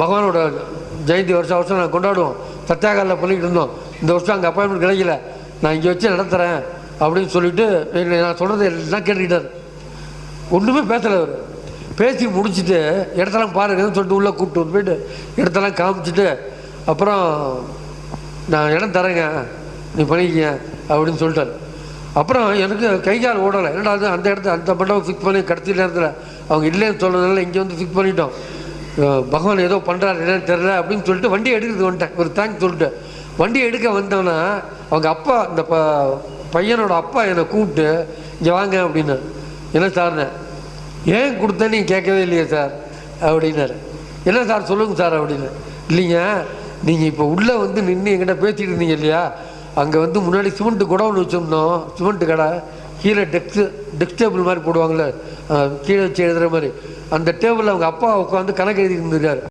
பகவானோட ஜெயந்தி வருஷம் வருஷம் நாங்கள் கொண்டாடுவோம். சத்தியாகாலில் பண்ணிக்கிட்டு இருந்தோம். இந்த வருஷம் அங்கே அப்பாயின்மெண்ட் கிடைக்கல. நான் இங்கே வச்சு நடத்துகிறேன் அப்படின்னு சொல்லிட்டு நான் சொல்கிறது எல்லாம் கேட்டுக்கிட்டார். ஒன்றுமே பேசலை அவர். பேசி முடிச்சுட்டு இடத்தெல்லாம் பாருங்கன்னு சொல்லிட்டு உள்ளே கூப்பிட்டு வந்து போயிட்டு இடத்தெல்லாம் காமிச்சிட்டு அப்புறம் நான் இடம் தரேங்க நீ பண்ணிக்கிங்க அப்படின்னு சொல்லிட்டார். அப்புறம் எனக்கு கை கால் ஓடலை. என்னடா அந்த இடத்த அந்த மண்டபம் ஃபிக்ஸ் பண்ணி கடைசி நேரத்தில். அவங்க இல்லைன்னு சொல்கிறதுனால இங்கே வந்து ஃபிக்ஸ் பண்ணிட்டோம். பகவான் ஏதோ பண்ணுறாரு என்னன்னு தெரில அப்படின்னு சொல்லிட்டு வண்டி எடுக்கிறது வந்துட்டேன். ஒரு தேங்க் சொல்லிட்டு. வண்டி எடுக்க வந்தோன்னா அவங்க அப்பா இந்த ப பையனோட அப்பா என்னை கூப்பிட்டு இங்கே வாங்க அப்படின்னு. என்ன சார்ன ஏன் கொடுத்தேன்னு நீங்கள் கேட்கவே இல்லையே சார். அப்படின்னாரு. என்ன சார்? சொல்லுங்கள் சார் அப்படின்னு. இல்லைங்க நீங்கள் இப்போ உள்ளே வந்து நின்று என்கிட்ட பேசிகிட்டு இருந்தீங்க இல்லையா? அங்கே வந்து முன்னாடி சிமெண்ட் குடவுன் வச்சுருந்தோம். சிமெண்ட் கடை. கீழே டெஸ்க் டெக்ஸ்டேபிள் மாதிரி போடுவாங்களே கீழே வச்சு எழுதுகிற மாதிரி. அந்த டேபிளில் அவங்க அப்பா உட்காந்து கணக்கு எழுதி இருந்திருக்காரு